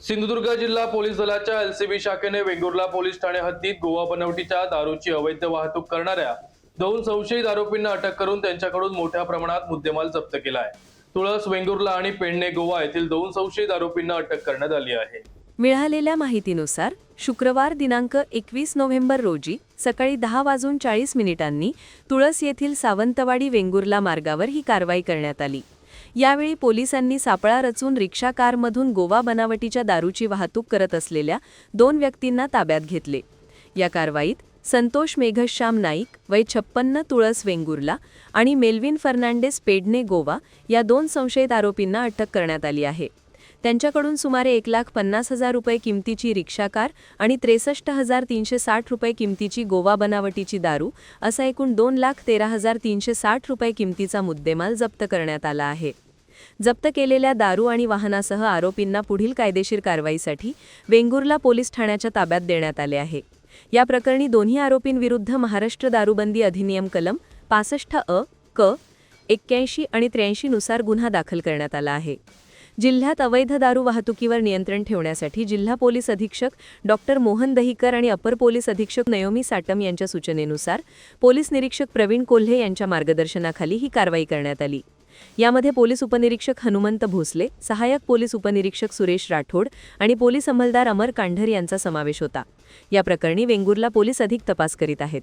सिंधुदुर्ग जिल्हा पोलीस दलाच्या एलसीबी शाखेने वेंगुर्ला पोलीस ठाणे हद्दीत गोवा बनवटीच्या दारूची अवैध वाहतूक करणाऱ्या दोन संशयित आरोपींना अटक करून त्यांच्याकडून मोठ्या प्रमाणात मुद्देमाल जप्त केला आहे. तुळस वेंगुर्ला आणि पेडणे गोवा येथील दोन संशयित आरोपींना अटक करण्यात आली आहे. मिळालेल्या माहितीनुसार शुक्रवार दिनांक एकवीस नोव्हेंबर रोजी सकाळी दहा वाजून चाळीस मिनिटांनी तुळस येथील सावंतवाडी वेंगुर्ला मार्गावर ही कारवाई करण्यात आली. यावेळी पोलिसांनी सापळा रचून रिक्षा कारमधून गोवा बनावटीच्या दारूची वाहतूक करत असलेल्या दोन व्यक्तींना ताब्यात घेतले. या कारवाईत संतोष मेघश्याम नाईक वय छप्पन्न तुळस वेंगुर्ला आणि मेल्विन फर्नांडेस पेडणे गोवा या दोन संशयित आरोपींना अटक करण्यात आली आहे. त्यांच्याकडून सुमारे एक लाख पन्नास हजार रुपये किमतीची रिक्षा कार आणि त्रेसष्ट हजार तीनशे साठ रुपये किमतीची गोवा बनावटीची दारू असा एकूण दोन लाख तेरा हजार तीनशे साठ रुपये किमतीचा मुद्देमाल जप्त करण्यात आला आहे. जप्त केलेल्या दारू आणि वाहनासह आरोपींना पुढील कायदेशीर कारवाईसाठी वेंगुर्ला पोलीस ठाण्याच्या ताब्यात देण्यात आले आहे. या प्रकरणी दोन्ही आरोपींविरुद्ध महाराष्ट्र दारूबंदी अधिनियम कलम पासष्ट अ क एक्क्याऐंशी आणि त्र्याऐंशी नुसार गुन्हा दाखल करण्यात आला आहे. जिल्ह्यात अवैध दारू वाहतुकीवर नियंत्रण ठेवण्यासाठी जिल्हा पोलीस अधीक्षक डॉक्टर मोहन दहीकर आणि अपर पोलीस अधीक्षक नयोमी साटम यांच्या सूचनेनुसार पोलीस निरीक्षक प्रवीण कोल्हे यांच्या मार्गदर्शनाखाली ही कारवाई करण्यात आली. यामध्ये पोलीस उपनिरीक्षक हनुमंत भोसले सहाय्यक पोलीस उपनिरीक्षक सुरेश राठोड आणि पोलीस अंमलदार अमर कांढर यांचा समावेश होता. या प्रकरणी वेंगुर्ला पोलीस अधिक तपास करीत आहेत.